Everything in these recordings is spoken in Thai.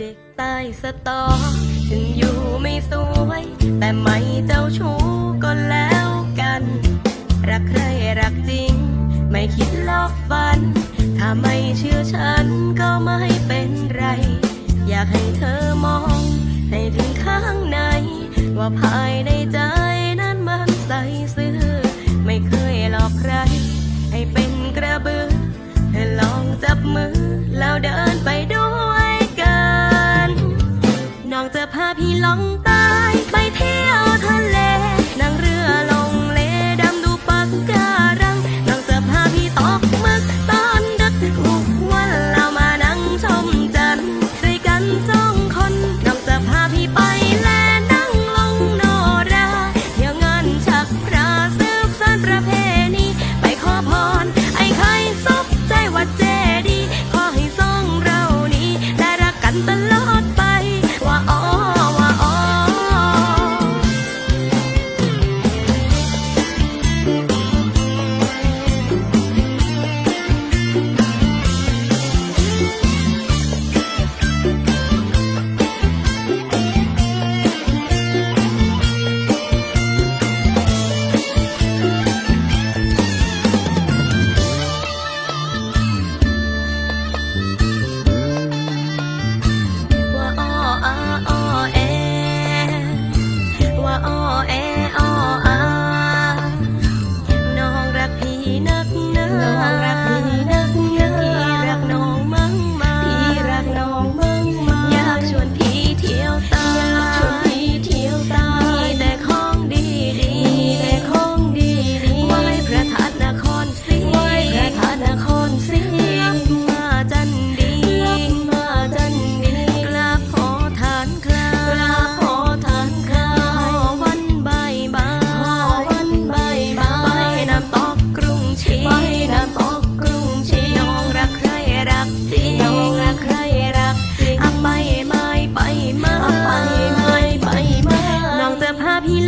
เด็กใต้สตอ ถึงอยู่ไม่สวย แต่ไม่เจ้าชู้ก็แล้วกัน รักใครรักจริง ไม่คิดลอกฟัน ถ้าไม่เชื่อฉันก็ไม่เป็นไร อยากให้เธอมอง ให้ถึงข้างใน ว่าภายในใจนั้นมันใสซื่อ ไม่เคยหลอกใคร ให้เป็นกระเบือให้ลองจับมือแล้วเดินไป 皮冷。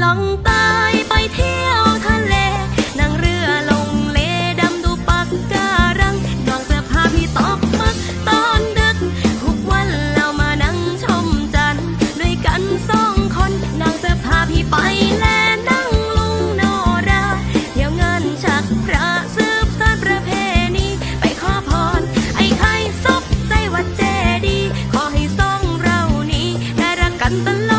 ล่องใต้ไปเที่ยวทะเล นั่งเรือลงเลดำดูปากการังน้องจะพาพี่ตกหมึกตอนดึก ทุกวันเรามานั่งชมจันทร์ด้วยกันสองคนน้องจะพาพี่ไปและนั่งลุงโนราเที่ยวงานชักพะสืบสานประเพณีไปขอพร ไอไข่ซบใจวัดเจดี ขอให้สองเรานี้ได้รักกันตลอด